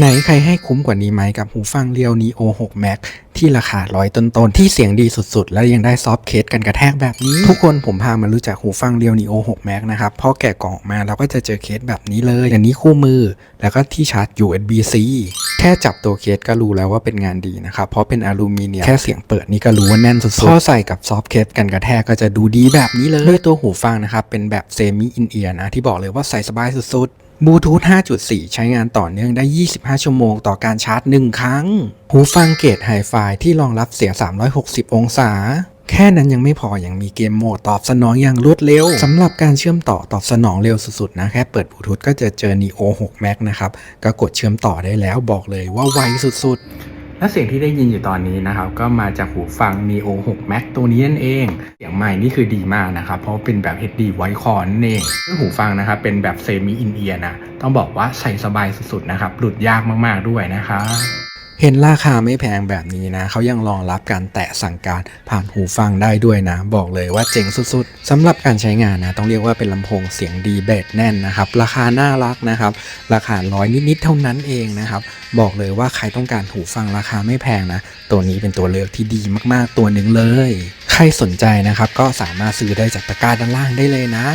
ไหนใครให้คุ้มกว่านี้ไหมกับหูฟังเรียว Neo 6 Max ที่ราคาร้อยต้นๆ ที่เสียงดีสุดๆ และยังได้ซอฟต์เคสกันกระแทกแบบนี้ ทุกคนผมพามารู้จักหูฟังเรียว Neo 6 Max นะครับเพราะแกะกล่องออกมาเราก็จะเจอเคสแบบนี้เลย อย่างนี้คู่มือ แล้วก็ที่ชาร์จ USB-C แค่จับตัวเคสก็รู้แล้วว่าเป็นงานดีนะครับ เพราะเป็นอลูมิเนียมแค่เสียงเปิดนี่ก็รู้ว่าแน่นสุดๆพอใส่กับซอฟต์เคสกันกระแทกก็จะดูดีแบบนี้เลยด้วยตัวหูฟังนะครับเป็นแบบเซมิอินเอียร์นะที่บอกเลยว่าใส่สบายสุดๆ บลูทูธ 5.4 ใช้งานต่อเนื่องได้ 25 ชั่วโมงต่อการชาร์จ 1 ครั้ง หูฟังเกรดไฮไฟที่รองรับเสียง 360 องศา แค่นั้นยังไม่พอยังมีเกมโหมดตอบสนองอย่างรวดเร็วสำหรับการเชื่อมต่อตอบสนองเร็วสุดๆนะแค่เปิดบลูทูธก็จะเจอ Neo 6 Max นะครับ ก็กดเชื่อมต่อได้แล้วบอกเลยว่าไวสุดๆ และเสียงที่ได้ยินอยู่ตอนนี้นะครับก็มาจากหูฟัง Neo 6 Max ตัวนี้นั่นเอง เสียงใหม่นี่คือดีมากนะครับ เพราะเป็นแบบ HD ไวคอนั่นเองซึ่งหูฟังนะครับเป็นแบบเซมิอินเอียนะ ต้องบอกว่าใส่สบายสุดๆนะครับ หลุดยากมากๆด้วยนะครับ เห็นราคาไม่แพงแบบนี้นะ เขายังรองรับการแตะสั่งการผ่านหูฟังได้ด้วยนะ บอกเลยว่าเจ๋งสุดๆสำหรับการใช้งานนะ ต้องเรียกว่าเป็นลำโพงเสียงดีเบสแน่นนะครับ ราคาน่ารักนะครับ ราคาร้อยนิดๆเท่านั้นเองนะครับ บอกเลยว่าใครต้องการหูฟังราคาไม่แพงนะ ตัวนี้เป็นตัวเลือกที่ดีมากๆตัวหนึ่งเลย ใครสนใจนะครับก็สามารถซื้อได้จากตะกร้าด้านล่างได้เลยนะ